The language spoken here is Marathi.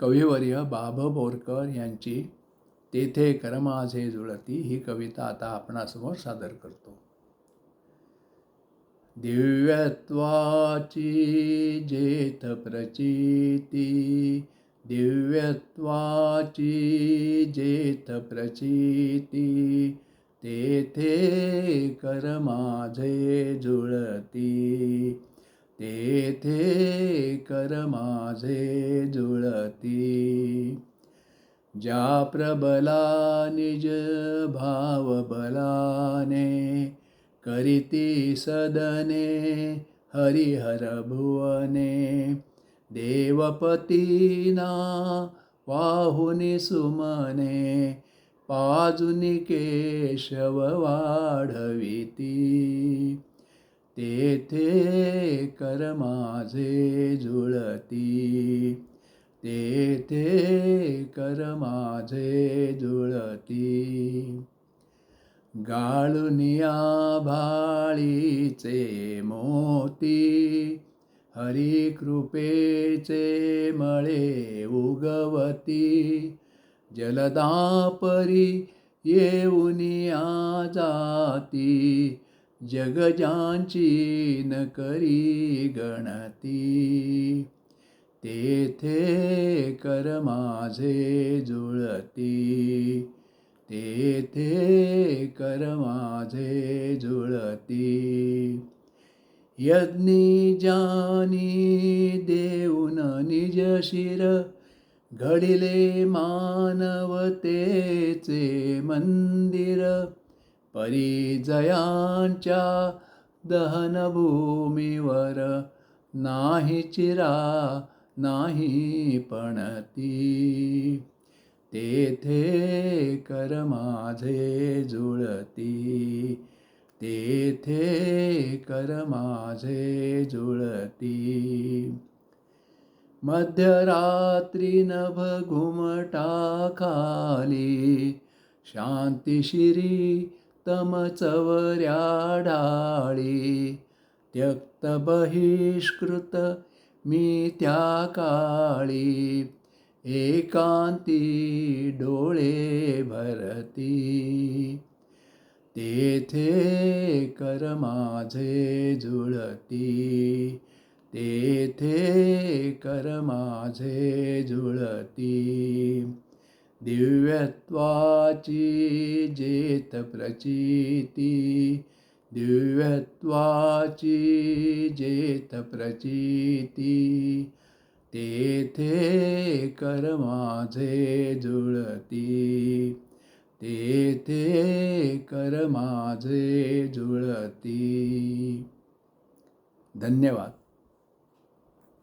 कविवर्य बाब बोरकर यांची तेथे करमाझे जुळती ही कविता आता आपणासमोर सादर करतो. दिव्यत्वाची जेथ प्रचिती दिव्यत्वाची जेथ प्रचिती तेथे कर माझे जुळती. तेथे कर माझे जुळती. ज्या प्रबला निज भाव बलाने करीती सदने हरिहर भुवने. देवपतीना वाहुनी सुमने पाजुनी केशव वाढविती. तेथे कर माझे जुळती. तेथे कर माझे जुळती. गाळुनिया भाळीचे मोती हरिकृपेचे मळे उगवती. जलदापरी येऊनिया जाती जगजांची न करी गणती. तेथे कर माझे जुळती. तेथे कर माझे जुळती. यज्ञी जानी देऊन निज शिर घडिले मानवतेचे मंदिर. परिजयांच्या दहनभूमीवर नाही चिरा नाही पणती. तेथे कर माझे जुळती. तेथे कर माझे जुळती. मध्यरात्री नभ घुमटा खाली शांतिशिरी उत्तम चवऱ्या डाळी त्यक्त बहिष्कृत मी त्या काळी. एकांती डोळे भरती तेथे कर माझे जुळती. तेथे कर माझे जुळती. दिव्यत्वाची जेत प्रचिती. दिव्यत्वाची जेत प्रचिती. तेथे कर माझे जुळती. तेथे कर माझे जुळती. धन्यवाद.